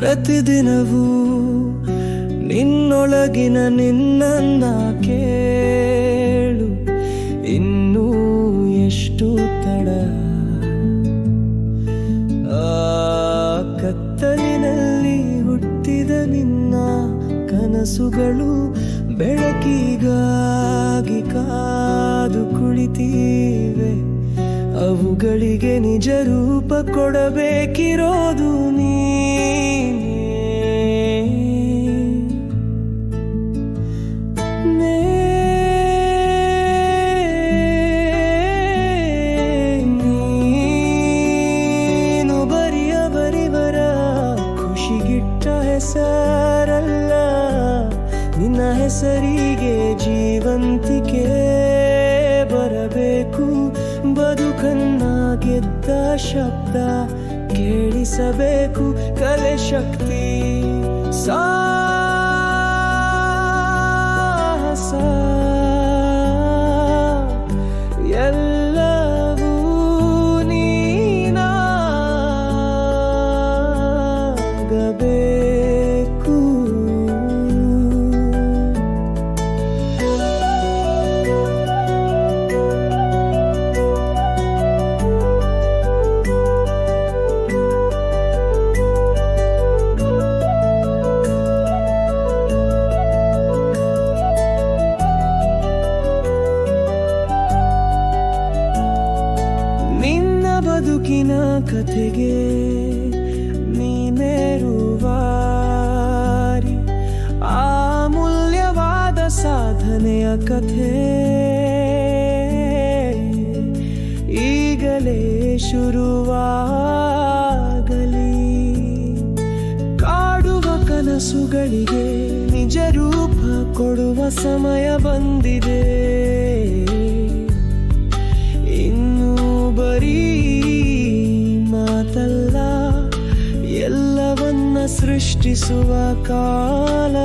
ಪ್ರತಿದಿನವೂ ನಿನ್ನೊಳಗಿನ ನಿನ್ನನ್ನ ಕೇಳು. ಇನ್ನೂ ಎಷ್ಟು ತಡ? ಆ ಕತ್ತಲಿನಲ್ಲಿ ಹುಟ್ಟಿದ ನಿನ್ನ ಕನಸುಗಳು ಬೆಳಕಿಗಾಗಿ ಕಾದು ಕುಳಿತೀವೆ. ಅವುಗಳಿಗೆ ನಿಜ ರೂಪ ಕೊಡಬೇಕಿರೋದು ಖುಷಿಗಿಟ್ಟ ಹೆಸರಲ್ಲ. ನಿನ್ನ ಹೆಸರಿಗೆ ಜೀವಂತಿಕೆ ಬರಬೇಕು. ಬದುಕನ್ನ ಗೆದ್ದ ಶಬ್ದ ಕೇಳಿಸಬೇಕು ಕಲೆ ಶಕ್ತಿ. ಸಾಹಸ ಬದುಕಿನ ಕಥೆಗೆ ನೀನೇರುವಾರಿ. ಅಮೂಲ್ಯವಾದ ಸಾಧನೆಯ ಕಥೆ. ಈಗಲೇ ಶುರುವಾಗಲಿ. ಕಾಡುವ ಕನಸುಗಳಿಗೆ ನಿಜ ರೂಪ ಕೊಡುವ ಸಮಯ ಬಂದಿದೆ. ಬರೀ ಮಾತಲ್ಲ ಎಲ್ಲವನ್ನ ಸೃಷ್ಟಿಸುವ ಕಾಲ